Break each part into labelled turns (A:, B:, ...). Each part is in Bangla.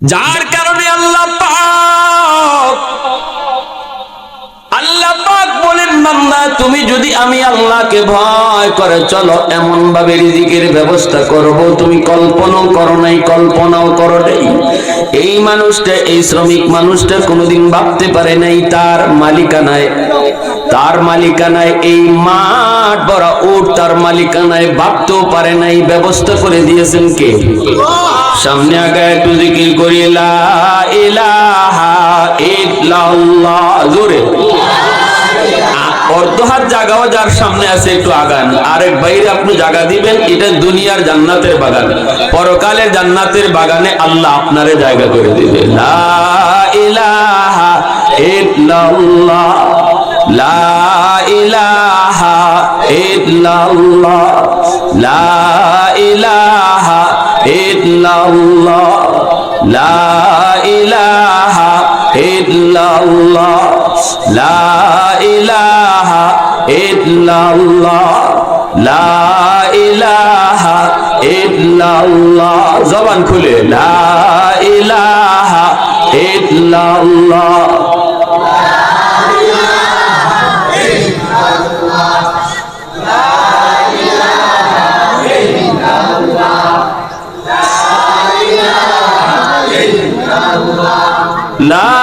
A: যার কারণে আল্লাহ আল্লাহ পাক বলেন, বান্দা, তুমি যদি আমি আল্লাহকে ভয় করে, চলো এমন ভাবে রিজিকের ব্যবস্থা করব। তুমি কল্পনাও করো নাই, কল্পনাও করো নাই। এই মানুষটা, এই শ্রমিক মানুষটা কোনোদিন ভাবতে পারে নাই তার মালিকানায়। তার মালিকানায় এই মাঠ বড় উঠ তার মালিকানায় ভাবতেও পারে নাই, ব্যবস্থা করে দিয়েছেন কে? সামনে আগে একটু জিকির করি, লা ইলাহা ইল্লাল্লাহ, জোরে। অর্ধ হাত জাগাও যার সামনে আছে একটু আগান। আরেক বাইরে আপনি জায়গা দিবেন, এটা দুনিয়ার জান্নাতের বাগান। পরকালের জান্নাতের বাগানে আল্লাহ আপনারে জায়গা করে দিবে। লা ইলাহা ইল্লাল্লাহ, লা ইলাহা ইল্লাল্লাহ, লা ইলাহা ইল্লাল্লাহ, লা ইলাহা ইল্লাল্লাহ লা ইলাহা ইল্লাল্লাহ লা ইলাহা ইল্লাল্লাহ। জবান খুলে লা ইলাহা ইল্লাল্লাহ। লা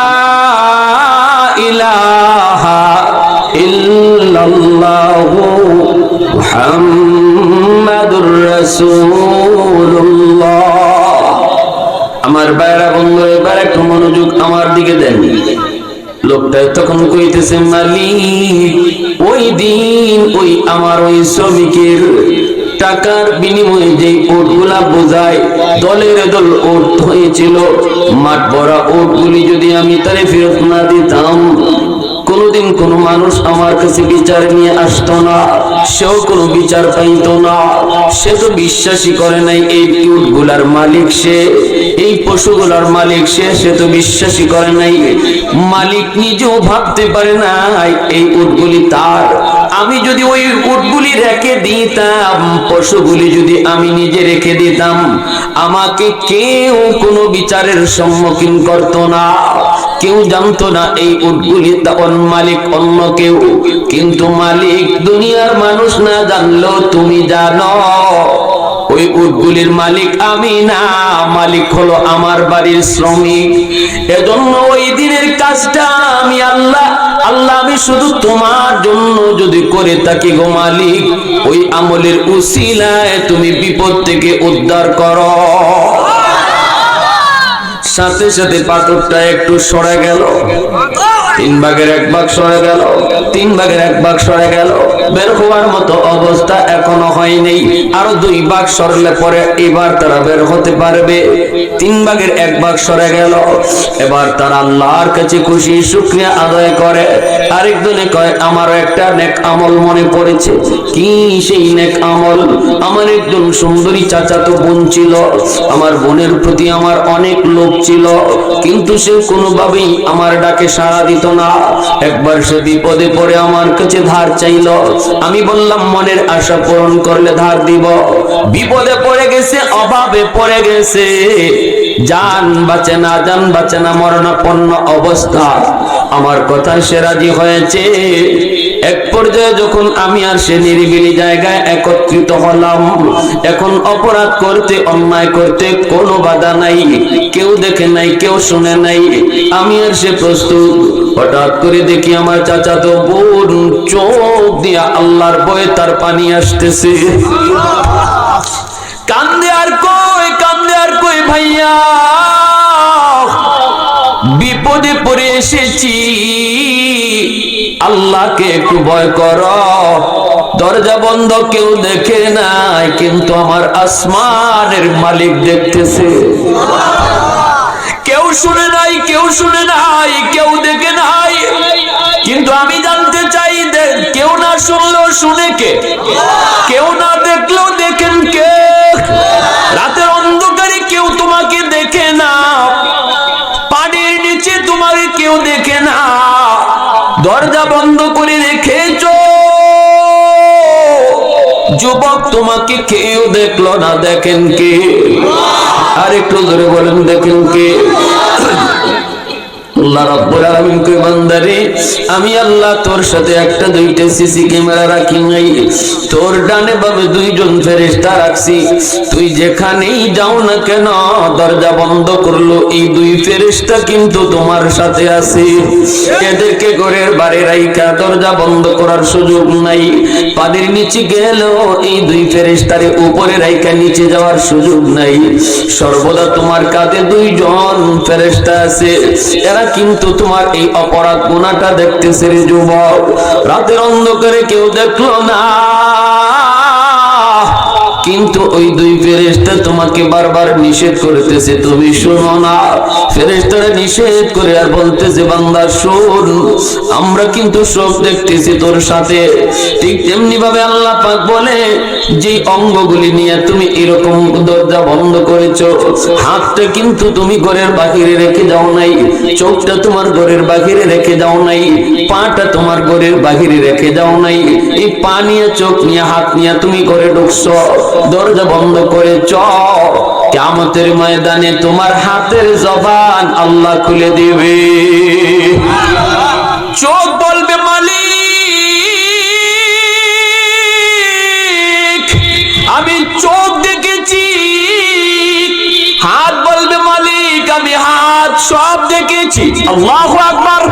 A: ইল্লাল্লাহু মুহাম্মাদুর রাসূলুল্লাহ। আমার বাইরা বন্ধু, এবার একটু মনোযোগ আমার দিকে দেন। লোকটা তখন কইতেছে, মালিক, ওই দিন ওই আমার ওই শ্রমিকের টাকার বিনিময়ে যে ওটগুলা বোঝায়, দলের দল ওট হয়েছিল, মাঠ ভরা ওটগুলি যদি আমি তারে ফেরত না দিতাম কোনোদিন কোনো মানুষ আমার কাছে বিচার নিয়ে আসতো না, সেও কোনো বিচার পাইতো না। সে তো বিশ্বাসই করে নাই এই উটগুলার মালিক সে, এই পশুগুলার মালিক সে সে তো বিশ্বাসই করে নাই। মালিক নিজেও ভাবতে পারে নাই, এই উটগুলি তার। আমি যদি ওই উটগুলি রেখে দিতাম, পশুগুলি যদি আমি নিজে রেখে দিতাম, আমাকে কেউ কোনো বিচারের সম্মুখীন করতো না। কেউ জানতো না এই উটগুলি তখন মালিক অন্য কেউ। কিন্তু মালিক দুনিয়ার মানুষ না জানলো তুমি জানো, ওই উটগুলির মালিক আমি না, মালিক হলো আমার বাড়ির শ্রমিক। এজন্য ওই দিনের কাজটা আমি আল্লাহ আল্লাহ আমি শুধু তোমার জন্য যদি করে থাকি গো মালিক। ওই আমলের উসিলায় তুমি বিপদ থেকে উদ্ধার করো। সাথে সাথে পাথরটা একটু সরে গেল। তিন ভাগের এক ভাগ সরে গেল, তিন ভাগের এক ভাগ সরে গেল। বের হওয়ার মতো অবস্থা এখনও হয়নি। আরও দুই ভাগ সরলে পরে এবার তারা বের হতে পারবে। তিন ভাগের এক ভাগ সরে গেল। এবার তারা আল্লাহর কাছে খুশি, শুক্রিয়া আদায় করে। আরেকজনে কয়, আমারও একটা নেক আমল মনে পড়েছে। কি সেই নেক আমল? আমার একজন সুন্দরী চাচাতো বোন ছিল। আমার বোনের প্রতি আমার অনেক লোভ ছিল। কিন্তু সে কোনোভাবেই আমার ডাকে সাড়া দিত না। একবার সে বিপদে পড়ে আমার কাছে ধার চাইল। আমি বললাম, মনের আশা পূরণ করলে ধার দিব। বিপদে পড়ে গেছে, অভাবে পড়ে গেছে। জান বাঁচে না জান বাঁচে না, মরণাপন্ন অবস্থা। আমার কথা সে রাজি হয়েছে। এক পর্যায়ে যখন আমি আর সে নিরিবিলি জায়গায় একত্রিত হলাম, এখন অপরাধ করতে, অন্যায় করতে কোনো বাধা নাই। কেউ দেখে নাই, কেউ শুনে নাই। আমি আর সে প্রস্তুত। হঠাৎ করে দেখি আমার চাচা তো বোন চোখ দিয়া আল্লাহর বয়ে তার পানি আসতেছে। কান্দে আর কই কান্দে আর কই ভাইয়া, বিপদে পড়ে এসেছি। আল্লাহকে একটু ভয় কর। দরজা বন্ধ, কেউ দেখে নাই, কিন্তু আমার আসমানের মালিক দেখতেছে। কেউ শুনে নাই, কেউ শুনে নাই, কেউ দেখে নাই তোমাকে কেউ দেখল না দেখেন কে? আর একটু ধরে বলেন দেখেন কে? আল্লাহ রাব্বুল আলামিন কই বান্দারে, আমি আল্লাহ তোর সাথে একটা দুইটা সিসি ক্যামেরা রাখি নাই। তোর ডানে বামে দুইজন ফেরেশতা রাখছি। তুই যেখানেই যাও না কেন, দরজা বন্ধ করল, এই দুই ফেরেশতা কিন্তু তোমার সাথে আছে। এদেরকে ঘরের বাড়ি রাইখা, দরজা বন্ধ করার সুযোগ নাই। পানির নিচে গেলেও এই দুই ফেরেশতারে উপরে রাইখা, নিচে যাওয়ার সুযোগ নাই। সর্বদা তোমার কাঁধে দুইজন ফেরেশতা আছে। এরা কিন্তু তোমার এই অপরাধ গুণাটা দেখতেছে রে যুবক। রাতের অন্ধকারে কেউ দেখল না। কিন্তু ওই দুই ফেরেশতা তোমাকে বারবার নিষেধ করতেছে, তুমি শোনো না। ফেরেশতারা নিষেধ করে আর বলতেছে, বান্দা, শোন, আমরা কিন্তু সব দেখতেছি তোর সাথে। ঠিক তেমনি ভাবে আল্লাহ পাক বলে যে অঙ্গগুলি নিয়ে তুমি এরকম দরজা বন্ধ করেছ, হাতটা কিন্তু তুমি ঘরের বাহিরে রেখে যাও নাই, চোখটা তোমার ঘরের বাহিরে রেখে যাও নাই, পাটা তোমার ঘরের বাহিরে রেখে যাও নাই। এই পা নিয়ে, চোখ নিয়ে, হাত নিয়ে তুমি ঘরে ঢুকছো। দরজা বন্ধ করে চ কেমতের ময়দানে তোমার হাতের জবান আল্লাহ খুলে দিবে। চোখ বলবে, মালিক, আমি চোখ দেখেছি। হাত বলবে, মালিক, আমি হাত সব দেখেছি। আল্লাহ আকবার।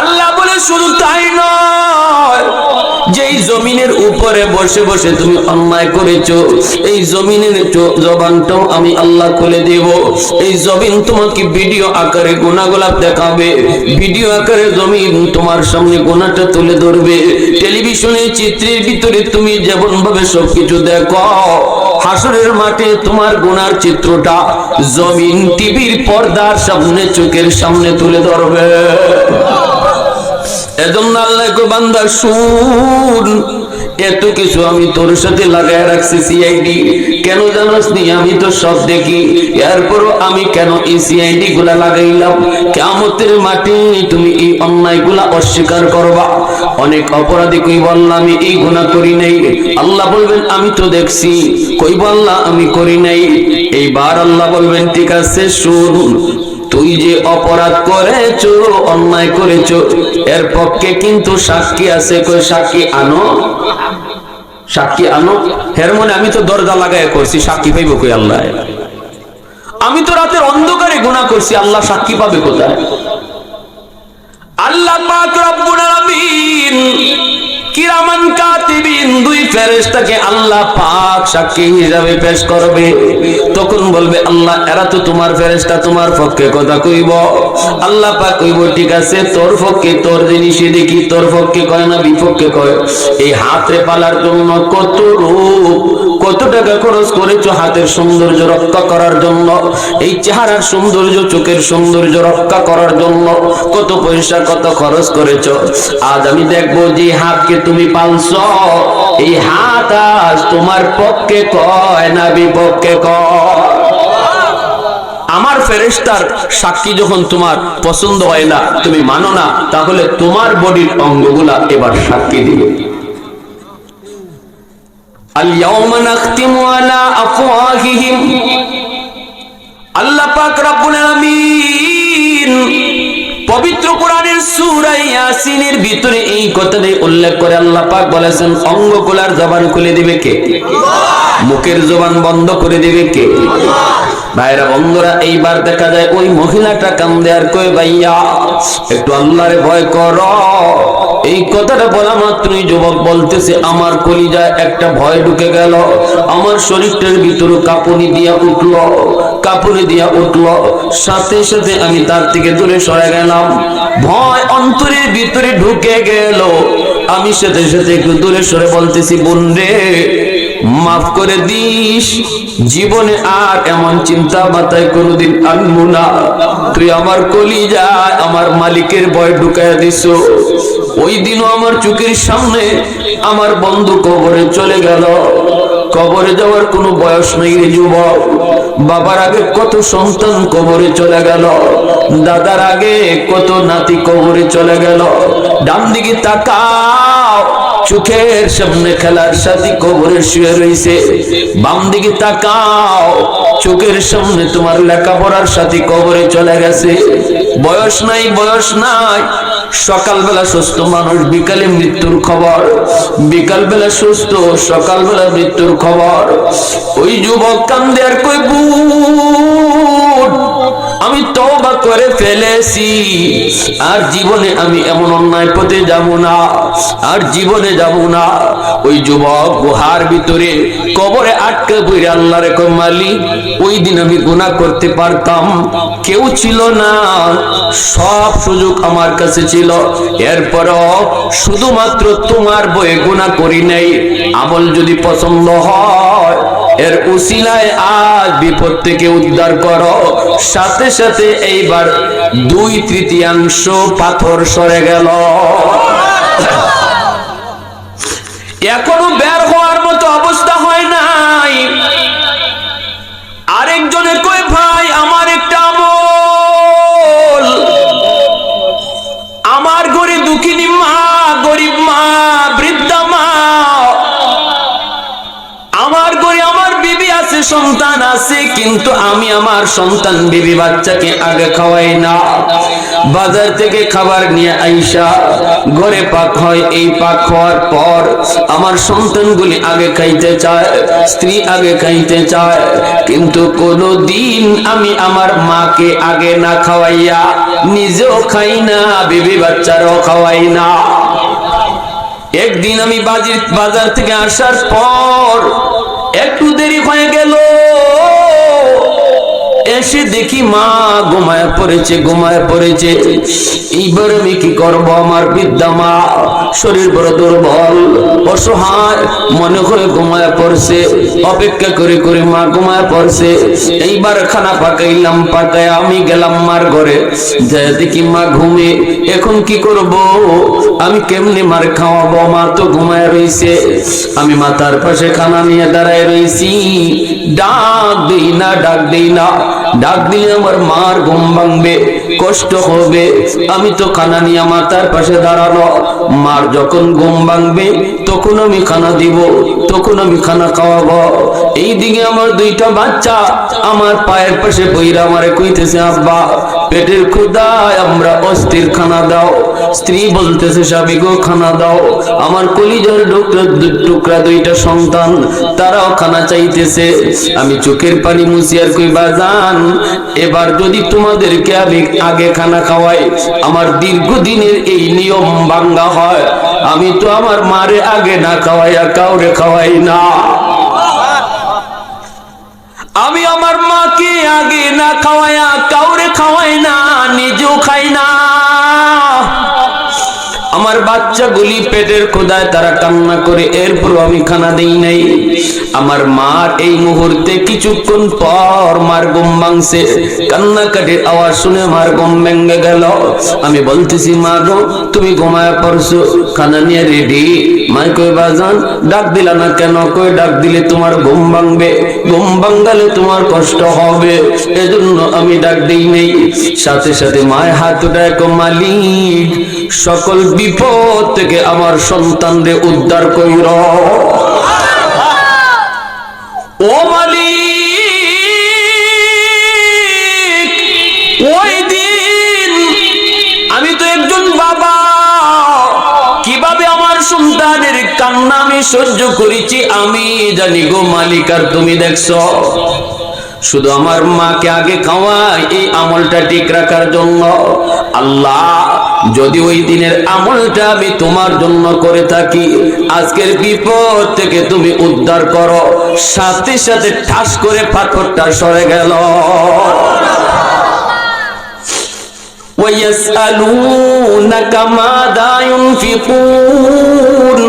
A: আল্লাহ বলে, শুধু তাই নয় জমিনের উপরে বসে বসে তুমি অন্যায় করেছ। এই জমিনের জবানটাও আমি আল্লাহ খুলে দেব। এই জমিন তোমাকে ভিডিও আকারে গুণাগোলাপ দেখাবে। ভিডিও আকারে জমিন তোমার সামনে গুণাটা তুলে ধরবে। টেলিভিশনে, চিত্রের ভিতরে তুমি যেমন ভাবে সবকিছু দেখো, হাসরের মাঠে তোমার গোনার চিত্রটা জমিন টিভির পর্দার সামনে, চোখের সামনে তুলে ধরবে। এজন্য আল্লাহ কো বান্দা, শুন। এত কিছু আমি তোর সাথে লাগায় রাখছি সিআইডি কেন জানাস নি? আমি তো সব দেখি। এরপরও আমি কেন এই সিআইডি গুলা লাগাইলাম? কেমতের মাটি তুমি এই অন্যায়গুলা অস্বীকার করবা। অনেক অপরাধী কই বললাম আমি এই গুণা করি নাই। আল্লাহ বলবেন, আমি তো দেখছি। কই বললা, আমি করি নাই। এইবার আল্লাহ বলবেন, ঠিক আছে, শুন। তুই যে অপরাধ করেছ, অন্যায় করেছ, এর পক্ষে কিন্তু সাক্ষী আছে। কই সাক্ষী আনো? সাক্ষী আনো? হের মনে আমি তো দরজা লাগায় করছি, সাক্ষী পাইব কই আল্লাহ? আমি তো রাতের অন্ধকারে গুনাহ করছি, আল্লাহ সাক্ষী পাবে কোথায়? আল্লাহ পাক রব্বুল আলামিন কিরামান কাতিবিন, দুই ফেরেশতাকে আল্লাহ পাক সাক্ষী হিসাবে পেশ করবে। তখন বলবে, আল্লাহ, এরা তো তোমার ফেরেশতা, তোমার পক্ষে কথা কইব। আল্লাহ পাক কইব, ঠিক আছে, তোর পক্ষে তোর জিনিসই দেখি, তোর পক্ষে কয় না, বিপক্ষে কয়। এই হাতে পালার জন্য কত রূপ কত টাকা খরচ করেছ হাতের সৌন্দর্য রক্ষা করার জন্য? এই চেহারার সৌন্দর্য, চোখের সৌন্দর্য রক্ষা করার জন্য কত পয়সা, কত খরচ করেছ? আজ আমি দেখব যে হাতকে তুমি পালছ। এই হাত আজ তোমার পক্ষে কয় না বিপক্ষে কয়? আমার ফেরেস্তার সাক্ষী যখন তোমার পছন্দ হয় না, তুমি মানো না, তাহলে তোমার বডির অঙ্গগুলা এবার সাক্ষী দিবে। اليوم نختم على أفواههم আল্লাহ পাক রব্বুল আলামিন পবিত্র কোরআনের সূরা ইয়াসিনের ভিতরে এই কথাটি উল্লেখ করে আল্লাহ পাক বলেছেন অঙ্গগুলার জবান খুলে দিবে কে মুখের জবান বন্ধ করে দিবে কে ভাইরা বন্ধুরা এইবার দেখা যায় ওই মহিলাটা কান্দে আর কই ভাইয়া একটু আল্লাহরে ভয় করো এই কথাটা বলা মাত্রই যুবক বলতেছে, আমার কলিজায় একটা ভয় ঢুকে গেল। আমার শরীরটার ভিতরে কাঁপুনি দিয়া উঠল, কাপুনি দিয়া উঠল। সাথে সাথে আমি তার থেকে দূরে সরে গেলাম। ভয় অন্তরের ভিতরে ঢুকে গেল। আমি সাথে সাথে একটু দূরে সরে বলতেছি, বোন রে মাফ করে দিস। জীবনে আর এমন চিন্তা মাথায় কোনোদিন আনব না। তুই আমার কলি যায় আমার মালিকের ভয় ঢুকাইয়া দিস। ওই দিনও আমার চোখের সামনে আমার বন্ধু কবরে চলে গেল। কবরে যাওয়ার কোনো বয়স নেই রে যুবক। বাবার আগে কত সন্তান কবরে চলে গেল। দাদার আগে কত নাতি কবরে চলে গেল। ডান দিকে তাকাও চোখের সামনে খেলার সাথে কবরে শুয়ে রয়েছে বাম দিকে তাকাও, চোখের সামনে তোমার লেখাপড়ার সাথে কবরে চলে গেছে। বয়স নাই বয়স নাই। সকালবেলা সুস্থ মানুষ, বিকালে মৃত্যুর খবর। বিকালবেলা সুস্থ, সকালবেলা মৃত্যুর খবর। ওই যুবক কান্দে আর কই বুট আমি তওবা করে ফেলেছি। আর জীবনে আমি এমন অন্যায় পথে যাব না, আর জীবনে যাব না। ওই যুবক গুহার ভিতরে কবরে আটকে বইরে আল্লাহ রে কই মালিক, ওই দিন আমি গুনাহ করতে পারতাম। কেউ ছিল না, সব সুযোগ আমার কাছে ছিল। এরপরও শুধুমাত্র তোমার বয়ে গুনাহ করি নাই, আমল যদি পছন্দ হয় এর উসিলায় আজ বিপদ থেকে উদ্ধার করো। সাথে সাথে এইবার দুই তৃতীয়াংশ পাথর সরে গেল। এখনও বের হওয়ার মতো অবস্থা হয় নাই। আরেকজনে কই ভাই, আমার একটা আমল। আমার ঘরে দুঃখিনী মা, গরিব মা আছে সন্তান আছে, কিন্তু আমি আমার সন্তান বিবি বাচ্চাকে আগে খাওয়াই না। বাজার থেকে খাবার নিয়ে আইসা ঘরে পাক হয়, এই পাক হওয়ার পর আমার সন্তানগুলি আগে খাইতে চায়, স্ত্রী আগে খাইতে চায়, কিন্তু কোনো দিন আমি আমার মাকে আগে না খাওয়াইয়া নিজেও খাই না, বিবি বাচ্চারও খাওয়াই না। একদিন আমি বাজার থেকে আসার পর একটু দেরি হয়ে গেল। এসে দেখি মা ঘুমায় পড়েছে ঘুমায় পড়েছে। এইবার আমি কি করব আমার বিদ্যা মা? শরীর বড় দুর্বল, অসহায়, মনে করে ঘুমায় পড়ছে, অপেক্ষা করে করে মা ঘুমায় পড়ছে। এইবার খানা পাকাইলাম পাকায় আমি গেলাম মার ঘরে। যাই দেখি মা ঘুমে, এখন কি করব? আমি কেমনে মার খাওয়াবো? মা তো ঘুমায় রইছে। আমি মাথার পাশে খানা নিয়ে দাঁড়ায় রইছি। ডাক দিই না, ডাক দিই না ডাক দিলে আমার মার ঘুম ভাঙবে, কষ্ট হবে। আমি তো খানা নিয়ে মাতার পাশে দাঁড়ানো। মার যখন ঘুম ভাঙবে, তখন আমি খানা দিব, তখন আমি খানা খাওয়াবো। এই দিকে আমার দুইটা বাচ্চা, আমার পায়ের পাশে বইরা আমারে কইতেছে, আব্বা পেটের ক্ষুদায় আমরা অস্থির খানা দাও। স্ত্রী বলতেছে স্বামীগো খানা দাও। আমার কলিজার টুকরা দুইটা সন্তান, তারাও খানা চাইতেছে। আমি চোখের পানি মুছিয়ার কই বাজান এবার যদি তোমাদেরকে আমি আগে খানা খাওয়াই, আমার দীর্ঘদিনের এই নিয়ম ভাঙ্গা হয়। আমি তো আমার মারে আগে না খাওয়াইয়া কাউরে খাওয়াই না। আমি আমার মাকে আগে না খাওয়াইয়া কাউরে খাওয়াই না, নিজেও খাই না। আমার বাচ্চাগুলি পেটের খোদায় তারা কান্না করে এরপর আমি খানা দেই নাই। আমার মার এই মুহূর্তে কিছুক্ষণ পর মার গম ভাঙছে। কান্নাকাটির আওয়াজ শুনে মার গম ভেঙে গেল। আমি বলতেছি, মা গো, তুমি ঘুমায় পড়ছো, খানা নিয়ে রেডি মাই কই বাজান ডাক দিলা না কেন? কই ডাক দিলে তোমার ঘুম ভাঙবে। ঘুম ভাঙালে তোমার কষ্ট হবে। এজন্য আমি ডাক দিই নেই। সাথে সাথে মায়ের হাত উঠায় মালিক সকল বিপদ থেকে আমার সন্তানদের উদ্ধার কইর। ও কান্না আমি সহ্য করেছি আমি জানি গো মালিক আর তুমি দেখছো শুধু আমার মাকে আগে খাওয়াই এই আমলটা ঠিক রাখার জন্য আল্লাহ যদি ওই দিনের আমলটা আমি তোমার জন্য করে থাকি আজকের বিপদ থেকে তুমি উদ্ধার করো সাথে সাথে ঠাস করে পাথরটা সরে গেল ويسألونك ماذا ينفقون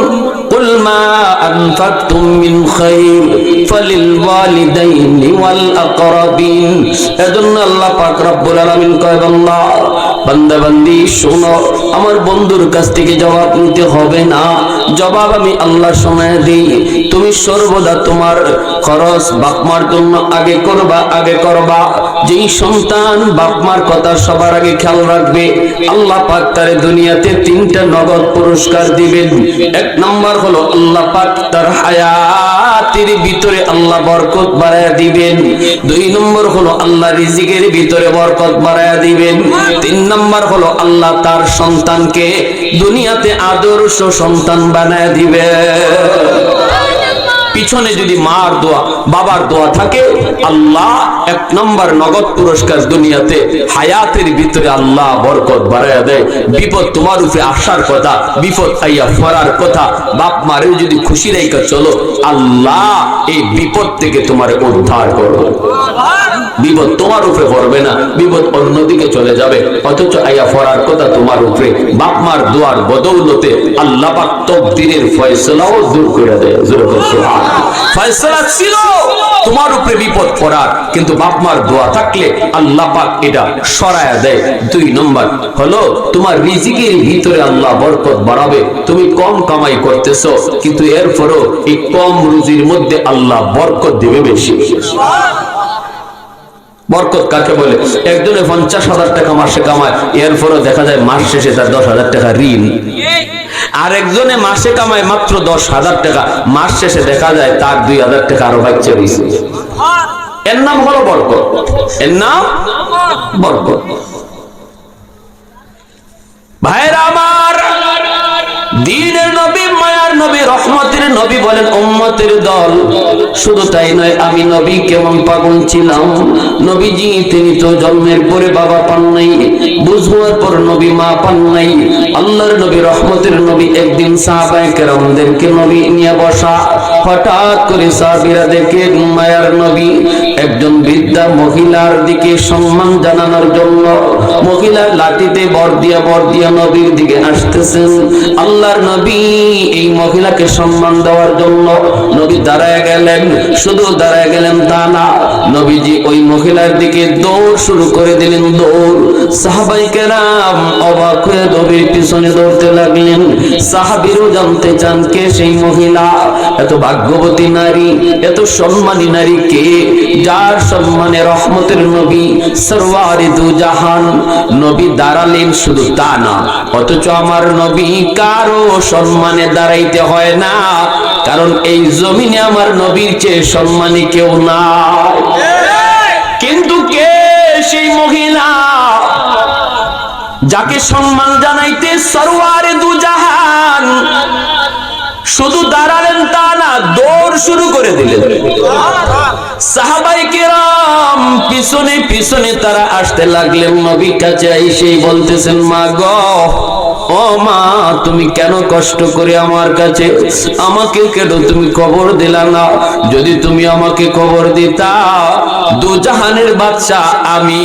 A: মা আনফাকতুম মিন খাইর ফালিল ওয়ালিদাইনি ওয়াল আকরাবিন। এজন্য আল্লাহ পাক রব্বুল আলামিন কয়, বান্দা বান্দা বান্দি শোনো, আমার বন্ধুর কাছ থেকে জবাব নিতে হবে না। জবাব আমি আল্লাহর সময় দিই। তুমি সর্বদা তোমার খরচ বাপমার জন্য আগে করবা আগে করবা। যেই সন্তান বাপমার কথা সবার আগে খেয়াল রাখবে, আল্লাহ পাক তার দুনিয়াতে তিনটা নগদ পুরস্কার দিবেন। এক নম্বর হলো আল্লাহ পাক তার হায়াতের ভিতরে আল্লাহ বরকত দিবেন। দুই নম্বর হলো আল্লাহ রিজিকের ভিতরে বরকত বাড়ায়া দিবেন। তিন নম্বর হলো, আল্লাহ তার সন্তানকে দুনিয়াতে আদর্শ সন্তান বানায় দিবে। পিছনে যদি মার দোয়া, বাবার দোয়া থাকে, আল্লাহ এক নম্বর নগদ পুরস্কার দুনিয়াতে হায়াতের ভিতরে আল্লাহ বরকত বাড়াইয়া দেয়। বিপদ তোমার উপরে আসার কথা, বিপদ আইয়া ফরার কথা, বাপ মারেও যদি খুশি রেখা চলো, আল্লাহ এই বিপদ থেকে তোমার উদ্ধার করো বিপদ তোমার উপরে পড়বে না, বিপদ অন্যদিকে চলে যাবে। অথচ আইয়া ফরার কথা তোমার উপরে, বাপ মার দোয়ার বদৌলতে আল্লাহ পাক তকদিরের ফয়সলাও দূর করে দেয়। ফয়সলা ছিল তোমার উপরে বিপদ পড়ার, কিন্তু বাপ মার দোয়া থাকলে আল্লাহ পাক এটা সরায়া দেয়। দুই নম্বর হলো, তোমার রিজিকের ভিতরে আল্লাহ বরকত বাড়াবে। তুমি কম কামাই করতেছো, কিন্তু এরপরও এই কম রুজির মধ্যে আল্লাহ বরকত দিবে বেশি। বরকত কাকে বলে? একজনে পঞ্চাশ হাজার টাকা মাসে কামায়, এরপরও দেখা যায় মাস শেষে তার দশ হাজার টাকা ঋণ। আর একজনে মাসে কামায় মাত্র দশ হাজার টাকা, মাস শেষে দেখা যায় তার দুই হাজার টাকা আরও বাচ্চা রয়েছে এর নাম হলো বরকত। এর নাম বরকত। ভাইরা আমার, দিনের নবী নবী রহমতের নবী বলেন, উম্মতের দল। শুধু তাই নয়, আমি নবী, কেমন পাগল ছিলাম। নবীজি, তিনি তো জন্মের পরে বাবা পান নাই, বুঝবার পর নবী মা পান নাই। আল্লাহর নবী, রহমতের নবী একদিন সাহাবায়ে কেরামদেরকে নবী নিয়ে বসা হঠাৎ করে সাহাবীরা দেখে মায়ার নবী একজন বৃদ্ধা মহিলার দিকে সম্মান জানানোর জন্য মহিলার লাঠিতে বর দিয়া বর দিয়া নবীর দিকে আসতেছেন। আল্লাহর নবী এই মহিলাকে সম্মান দেওয়ার জন্য নবী দাঁড়ায় গেলেন। শুধু দাঁড়ায় গেলেন তা না, নবীজি ওই মহিলার দিকে দৌড় শুরু করে দিলেন, দৌড়। সাহাবাই কেরাম অবাক হয়ে নবীর পিছনে দৌড়তে লাগলেন। সাহাবিরও জানতে চান কে সেই মহিলা। এত ভাগ্যবতী নারী, এত সম্মানী নারী কে? যার সম্মানে রহমতের নবী সরওয়ারে দু জাহান, নবী দাঁড়ালেন শুধু তা না, অথচ আমার নবী কারও সম্মানে দাঁড়াইতে হয় না, কারণ এই জমিনে আমার নবীর চেয়ে সম্মানী কেউ নাই। কিন্তু কে সেই মহিলা যাকে সম্মান জানাইতে সরওয়ারে দু জাহান? শুধু দাঁড়ালেন তা না দৌড় শুরু করে দিলেন। সাহাবাই কেরাম পিছনে পিছনে তারা আসতে লাগলেন। নবীর কাছে এসেই বলতেছেন, মা গ, ও মা, তুমি কেন কষ্ট করে আমার কাছে আমাকে কেন তুমি খবর দিলা না? যদি তুমি আমাকে খবর দিতা দু জাহানের বাচ্চা আমি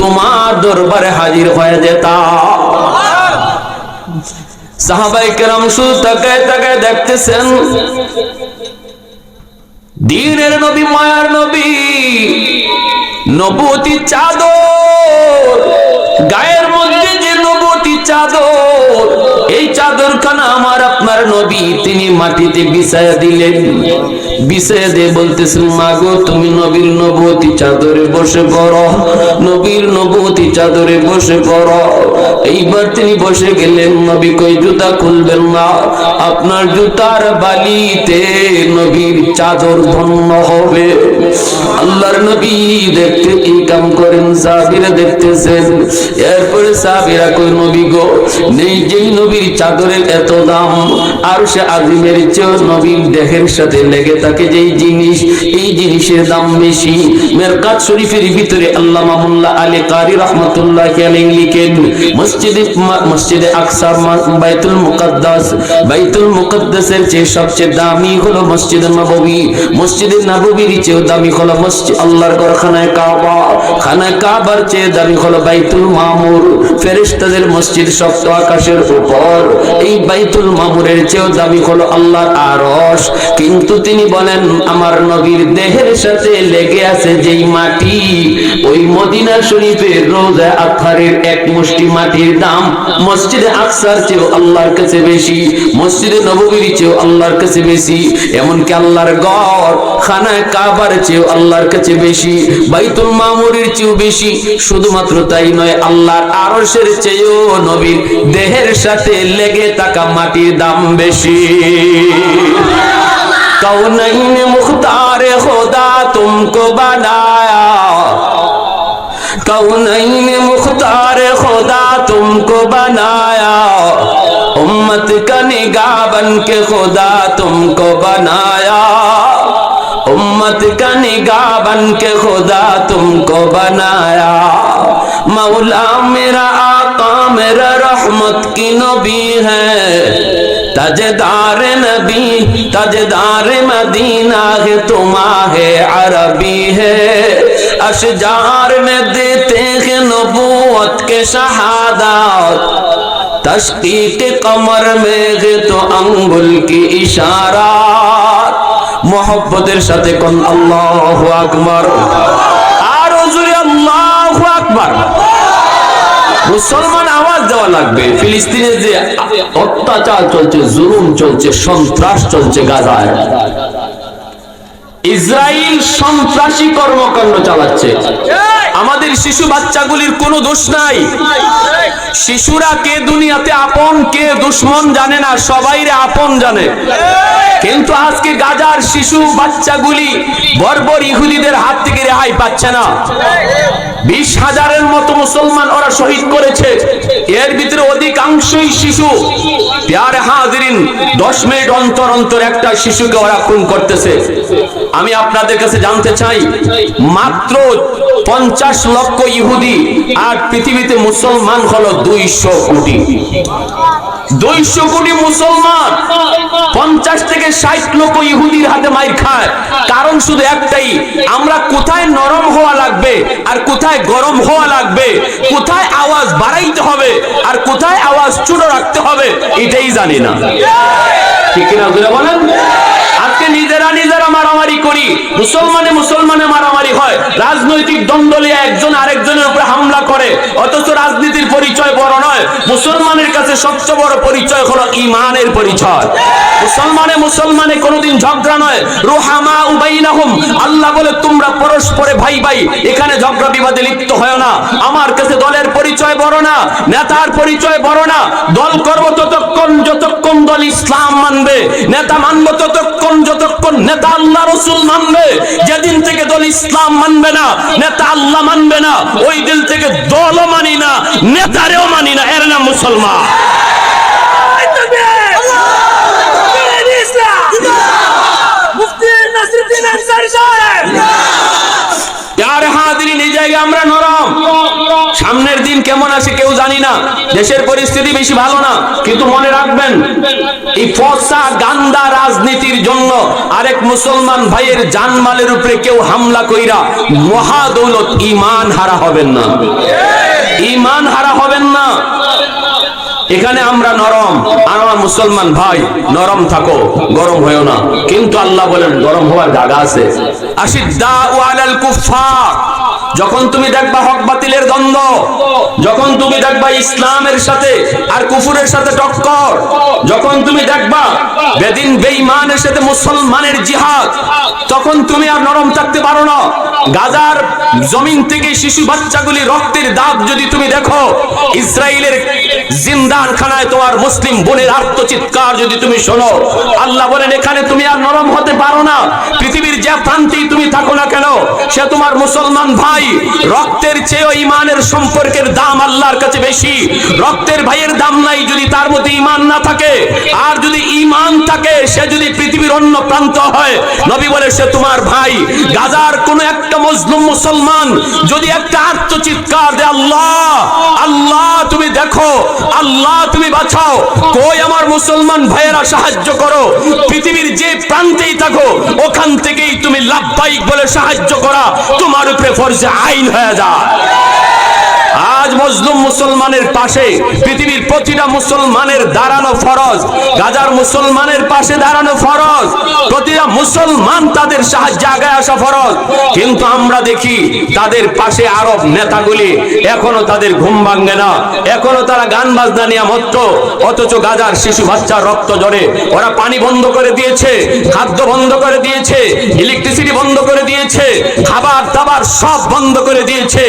A: তোমার দরবারে হাজির হয়ে যেতাম। সাহাবাই কেরাম শুধু তাকায় তাকায় দেখতেছেন দিনের নবী, মায়ার নবী, নবতী চাদর, গায়ের মধ্যে যে নবতী চাদর, এই চাদর খানা আমার আপনার নবী, তিনি মাটিতে বিছায়া দিলেন। বিছায়া দিয়ে বলতেছেন, মাগো, তুমি নবীর নবতী চাদরে বসে পড়ো, নবীর নবতী চাদরে বসে পড়ো। এইবার তিনি বসে গেলেন, নবী কই জুতা খুলবেন না? আপনার জুতার বালিতে নবীর চাদর ধন্য হবে। আল্লাহর নবী দেখতে কি কাম করেন, সাহাবীরা দেখতেছেন। এরপরে সাহাবীরা কই, নবী গো, নেই যেই নবীর চাদরের এত দাম, আর সে আজিমের চেয়েও নবীর দেহের সাথে লেগে থাকে যেই জিনিস, এই জিনিসের দাম বেশি। মেরকাত শরীফের ভিতরে আল্লাহ মামুল্লাহ আলী কারি রহমতুল্লাহ আলাইহি লিখেন মসজিদে মসজিদে আকসা বাইতুল মুকদ্দাস। বাইতুল মুকদ্দাসের চেয়ে সবচেয়ে দামি হলো মসজিদ নববী। মসজিদে নববীর চেয়েও দামি হলো মসজিদ আল্লাহর ঘর কাবা। খানায় কাবার চেয়ে দামি হলো বাইতুল মামুর। ফেরেশতাদের মসজিদ সপ্ত আকাশের উপর। এই বাইতুল মামুরের চেয়েও দামি হলো আল্লাহর আরশ। কিন্তু তিনি বলেন, আমার নবীর দেহের সাথে লেগে আছে যেই মাটি। ওই মদিনা শরীফের রোজা আথারের এক মুষ্টি মাটির দাম মসজিদে আকসার চেয়েও আল্লাহর কাছে বেশি, মসজিদে নববীর চেয়েও আল্লাহর কাছে বেশি, এমনকি আল্লাহর গড় খানায় কাবার চেয়েও আল্লাহর কাছে বেশি, বাইতুল মামুরির চেয়েও বেশি, শুধুমাত্র তাই নয়, আল্লাহর আরশের চেয়েও নবীর দেহের সাথে লেগে থাকা মাটির দাম বেশি। কৌনইন মুখতার খোদা তুমকো কৌ নাই মুখতার খোদা तुमको बनाया। उम्मत का निगाह बन के खुदा तुमको बनाया। उम्मत का निगाह बन के खुदा तुमको बनाया। मौला मेरा आका, मेरा रहमत की नबी है। तजदार नबी, तजदार मदीना है तुम्हारे अरबी है। अशजार में देते हैं नबूवत के शहादत तशकीक कमर में है तो अंगुल की इशारा মোহব্বতের সাথে কোন আল্লাহু আকবার আর জোরে আল্লাহু আকবার মুসলমান আওয়াজ দেওয়া লাগবে ফিলিস্তিনে যে অত্যাচার চলছে জুলুম চলছে সন্ত্রাস চলছে গাজায় ইসরায়েল সন্ত্রাসী কর্মকাণ্ড চালাচ্ছে। আমাদের শিশু বাচ্চাগুলির কোনো দোষ নাই। শিশুরা কে দুনিয়াতে আপন কে দুশ্মন জানে না সবাই আপন জানে। কিন্তু আজকে গাজার শিশু বাচ্চাগুলি বর্বর ইহুদিদের হাত থেকে রেহাই পাচ্ছে না। বিশ হাজারের মতো মুসলমান ওরা শহীদ করেছে। এর ভিতরে অধিকাংশই শিশু। দশ মিনিট অন্তর অন্তর একটা শিশুকে ওরা খুন করতেছে। আমি আপনাদের কাছে জানতে চাই, মাত্র পঞ্চাশ লক্ষ ইহুদি আর পৃথিবীতে মুসলমান হলো দুইশো কোটি। দুইশো কোটি মুসলমান, পঞ্চাশ থেকে ষাট লক্ষ ইহুদির হাতে মাইর খায়। কারণ শুধু একটাই, আমরা কোথায় নরম হওয়া লাগবে আর কোথায় গরম হওয়া লাগবে? কোথায় আওয়াজ বাড়াইতে হবে আর কোথায় আওয়াজ ছোট রাখতে হবে, এটাই জানি না। ঠিক কিনা বলেন? আজকে নিজেরা নিজেরা করি। মুসলমানে মুসলমানে মারামারি হয়। রাজনৈতিক দ্বন্দ্ব একজন আরেকজনের উপরে হামলা করে। অথচ রাজনীতির পরিচয় বড় নয়। মুসলমানের কাছে সবচেয়ে বড় পরিচয় হলো ইমানের পরিচয়। মুসলমানে মুসলমানে কোনোদিন ঝগড়া নয়। রুহামা উবাইনাহুম। আল্লাহ বলে, তোমরা পরস্পরে ভাই ভাই। এখানে ঝগড়া বিবাদে লিপ্ত হয় না। আমার কাছে দলের পরিচয় বড় না। নেতার পরিচয় বড় না। দল করব ততক্ষণ যতক্ষণ দল ইসলাম মানবে। নেতা মানব ততক্ষণ যতক্ষণ নেতা আল্লাহ মানবে যেদিন থেকে দল ইসলাম মানবে না নেতা আল্লাহ মানবে না ওই দিন থেকে দলও মানি না নেতারেও মানি না এর নাম মুসলমান।
B: মুফতি নাসিরুদ্দিন আনসারী সাহেব
A: আর হাদিরিন এই জায়গায় আমরা নরম। সামনের দিন কেমন আসে কেউ জানি না। দেশের পরিস্থিতি বেশি ভালো না, কিন্তু মনে রাখবেন, এই ফসা গান্দা রাজনীতির জন্য আরেক মুসলমান ভাইয়ের জানমালের উপরে কেউ হামলা কইরা মহাদৌলত ইমান হারা হবেন না। ইমান হারা হবেন না। এখানে আমরা নরম, আর আমার মুসলমান ভাই, নরম থাকো, গরম হয়েও না। কিন্তু আল্লাহ বলেন, গরম হওয়ার জায়গা আছে। আশিদ্দা ওয়ালাল কুফার যখন তুমি দেখবা হক বাতিলের দ্বন্দ্ব, যখন তুমি দেখবা ইসলামের সাথে আর কুফুরের সাথে টক্কর, যখন তুমি দেখবা বেদিন বেঈমানের সাথে মুসলমানের জিহাদ। তখন তুমি আর নরম থাকতে পারো না। গাজার জমিন থেকে শিশু বাচ্চাগুলি রক্তের দাগ যদি তুমি দেখো ইসরায়েলের জিন্দান খানায় তোমার মুসলিম বোনের আত্মচিৎকার যদি তুমি শোনো, আল্লাহ বলেন, এখানে তুমি আর নরম হতে পারো না। পৃথিবীর যে প্রান্তেই তুমি থাকো না কেন, সে তোমার মুসলমান ভাই। রক্তের চেয়েও ইমানের সম্পর্কের দাম আল্লাহর কাছে বেশি। রক্তের ভাইয়ের দাম নাই যদি তার মধ্যে ইমান না থাকে। আর যদি ইমান থাকে, সে যদি পৃথিবীর অন্য প্রান্ত হয়, নবী বলে, সে তোমার ভাই। গাজার কোন একটা মজলুম মুসলমান যদি একটা আত্মচিৎকার দে আল্লাহ আল্লাহ, তুমি দেখো, আল্লাহ, তুমি বাঁচাও। কই আমার মুসলমান ভাইয়েরা সাহায্য করো? পৃথিবীর যে প্রান্তেই থাকো, ওখান থেকেই তুমি লাভবাহিক বলে সাহায্য করা। তোমার উপরে ফরজে আইন হয়ে যায়। আজ মজলুম মুসলমানের পাশে, পৃথিবীর প্রতিটা মুসলমানের দাঁড়ানো ফরজ, গাজার মুসলমানের পাশে দাঁড়ানো ফরজ, প্রতিটা মুসলমান তাদের সাহায্যে আগায় আসা ফরজ। কিন্তু আমরা দেখি তাদের পাশে আরব নেতাগুলি এখনও তাদের ঘুম ভাঙ্গে না, এখনও তারা গান বাজনা নিয়ে মত্ত, অথচ গাজার শিশু বাচ্চার রক্ত জড়ে ওরা পানি বন্ধ করে দিয়েছে, খাদ্য বন্ধ করে দিয়েছে ইলেকট্রিসিটি বন্ধ করে দিয়েছে, খাবার দাবার সব বন্ধ করে দিয়েছে,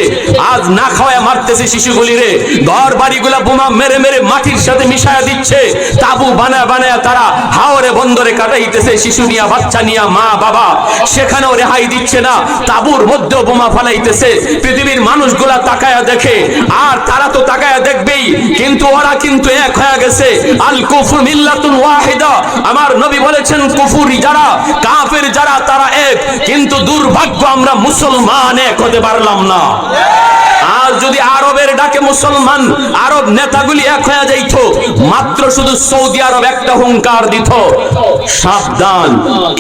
A: আজ না খাওয়ায় মারতেছে শিশুগুলি রে ঘর বাড়িগুলা বোমা মেরে মেরে মাটির সাথে মিশায়া দিচ্ছে। তাবু বানায় বানায় তারা হাওরে বন্দরে কাটাইতেছে, শিশু নিয়া, বাচ্চা নিয়া, মা, বাবা। সেখানেও রেহাই দিচ্ছে না, তাবুর মধ্যেও বোমা ফালাইতেছে। পৃথিবীর মানুষগুলা তাকায়া দেখে, আর তারা তো তাকায়া দেখবেই, কিন্তু ওরা কিন্তু এক হয়ে গেছে। আল কুফর মিল্লাতুন ওয়াহিদা। আমার নবী বলেছেন, কুফুরি যারা, কাফের যারা, তারা এক। কিন্তু দুর্ভাগ্য আমরা মুসলমান এক হতে পারলাম না। আর যদি আরবের ডাকে মুসলমান, আরব নেতাগুলি এক হয়ে যাইত, মাত্র শুধু সৌদি আরব একটা হুঙ্কার দিত, সাবধান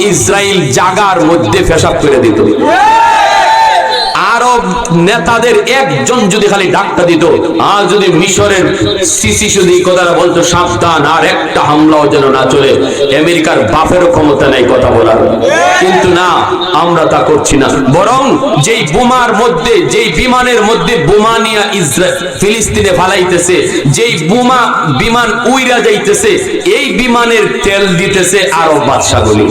A: ইসরায়েল জাগার মধ্যে ফেসাব করে দিত। নেতাদের একজন যদি খালি ডাক্তার দিত, আর যদি মিশরের সিসি শুধু কথাটা বলতো, সাবধান, আর একটা হামলাও যেন না চলে, আমেরিকার বাপেরও ক্ষমতা নাই কথা বলার। কিন্তু না, আমরা তা করছি না। বরং যেই বোমার মধ্যে, যেই বিমানের মধ্যে বোমা নিয়ে ইসরায়েল ফিলিস্তিনে ফালাইতেছে, যেই বোমা বিমান উইরা যাইতেছে, এই বিমানের তেল দিতেছে আরব বাদশাগুলি।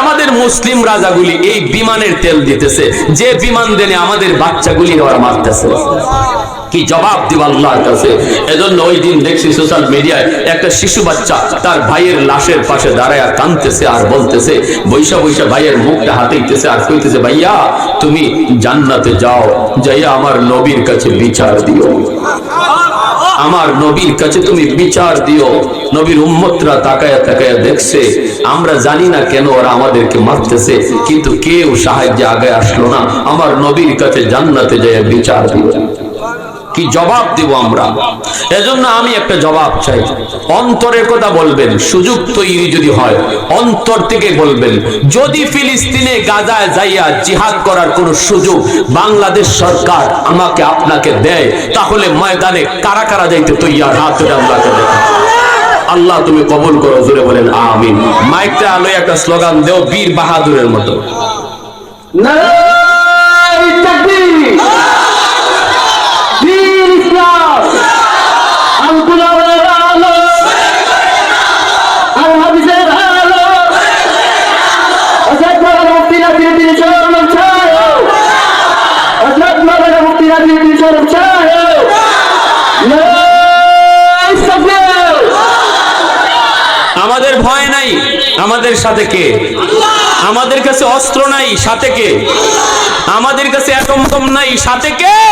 A: আমাদের মুসলিম রাজাগুলি এই বিমানের তেল দিতেছে। যে বিমান দেনে আমাদের বাচ্চাগুলি ওরা মারতেছে। কি জবাব দিব আল্লাহর কাছে? এজন্য ওই দিন দেখছি সোশ্যাল মিডিয়ায় একটা শিশু বাচ্চা তার ভাইয়ের লাশের পাশে দাঁড়ায় কাঁদতেছে আর বলতেছে, বৈশা বৈশা, ভাইয়ের মুখটা হাতেইতেছে আর কইতেছে, ভাইয়া, তুমি জান্নাতে যাও, যাইয়া আমার নবীর কাছে বিচার দিও। আমার নবীর কাছে তুমি বিচার দিও। নবীর উম্মতরা তাকায়া তাকায়া দেখছে। আমরা জানি না কেন ওরা আমাদেরকে মারতেছে, কিন্তু কেউ সাহায্যে আগে আসলো না। আমার নবীর কাছে জান্নাতে যায় বিচার দিও। কি জবাব দিব আমরা? এজন্য আমি একটা জবাব চাই। অন্তরের কথা বলবেন, সুযোগ তৈরি যদি হয়, অন্তর থেকে বলবেন, যদি ফিলিস্তিনে গাজায় যাইয়া জিহাদ করার কোন সুযোগ বাংলাদেশ সরকার আমাকে আপনাকে দেয়, তাহলে ময়দানে কারা কারা যাইতে তৈয়ার? হাত ধরে আল্লাহকে আল্লাহ তুমি কবুল করো, জোরে বলেন, আমিন। মাইকটা আলো একটা স্লোগান দেও, বীর বাহাদুরের মতো।
B: নারায়ে
A: আমাদের ভয় নাই, আমাদের সাথে কে? আমাদের কাছে অস্ত্র নাই, সাথে কে? আমাদের কাছে বম নাই, সাথে কে?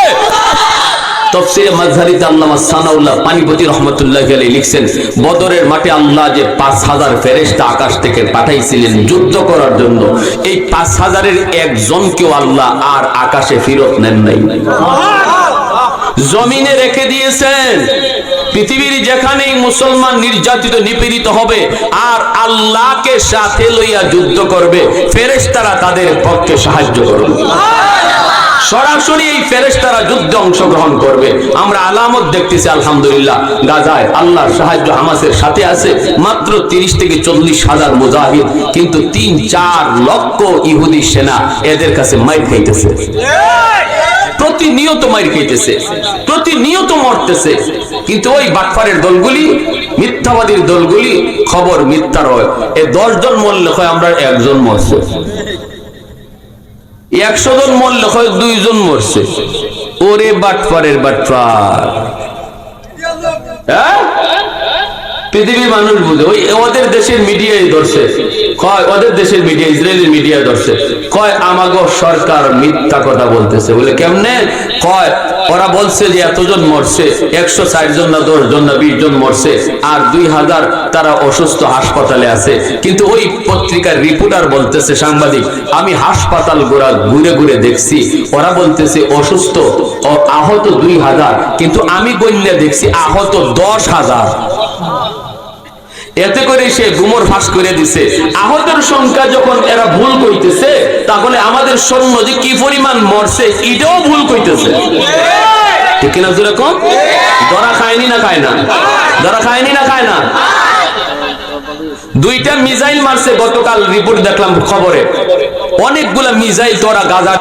A: তফসিরে মাঝহারিতে আল্লামা সানাউল্লাহ পানিপতি রহমতুল্লাহ আলাইহি লিখছেন, বদরের মাঠে আল্লাহ যে পাঁচ হাজার ফেরেশতা আকাশ থেকে পাঠাইছিলেন যুদ্ধ করার জন্য, এই পাঁচ হাজারের একজনকেও আল্লাহ আর আকাশে ফেরত নেন নাই। জমিনে রেখে দিয়েছেন। পৃথিবীর যেখানেই মুসলমান নির্যাতিত, নিপীড়িত হবে, আর আল্লাহকে সাথে লইয়া যুদ্ধ করবে, ফেরেশতারা তাদের পক্ষে সাহায্য করবে। সরাসরি এই ফেরেস্তারা যুদ্ধে অংশগ্রহণ করবে। আমরা আলামত দেখতেছি, আলহামদুলিল্লাহ। গাজায় আল্লাহর সাহায্য হামাসের সাথে আছে, মাত্র তিরিশ থেকে চল্লিশ হাজার মুজাহিদ, কিন্তু তিন, চার লক্ষ ইহুদি সেনা এদের কাছে মাইর খাইতেছে। প্রতিনিয়ত মাইর খাইতেছে, প্রতিনিয়ত মরতেছে। কিন্তু ওই বাটফারের দলগুলি, মিথ্যাবাদীর দলগুলি, খবর মিথ্যা রয়। এ দশ জন মরলে হয় আমরা একজন মরছে। একশো জন মরলে হয় দুইজন মরছে। ওরে বাটফারের বাটফার হ্যাঁ? পৃথিবীর মানুষ বুঝে। ওই ওদের দেশের মিডিয়ায় ধরছে। কয়, ওদের দেশের মিডিয়া, ইসরায়েলের মিডিয়া ধরছে। কয়, আমাগো সরকার মিথ্যা কথা বলতেছে। বলে, কেমনে? কয়, ওরা বলছে যে এতজন মরছে, একশো ষাট জন না দশ জন না বিশ জন মরছে, আর দুই হাজার তারা অসুস্থ হাসপাতালে আছে। কিন্তু ওই পত্রিকার রিপোর্টার বলতেছে, সাংবাদিক, আমি হাসপাতাল গোড়া ঘুরে ঘুরে দেখছি, ওরা বলতেছে অসুস্থ আহত দুই হাজার, কিন্তু আমি গণ্যে দেখছি আহত দশ হাজার। এতে করে সে গুমর ফাঁস করে দিছে। আহতের সংখ্যা যখন এরা ভুল কইতেছে, তাহলে আমাদের সৈন্য যে কি পরিমাণ মরছে, এটাও ভুল কইতেছে। ঠিক কিনা যেরকম ধরা খায়নি না খায় না? ধরা খায়নি না খায় না? দুইটা মিজাইল মারছে, গতকাল রিপোর্ট দেখলাম খবরে। অনেকগুলা মিজাইল তোরা গাজা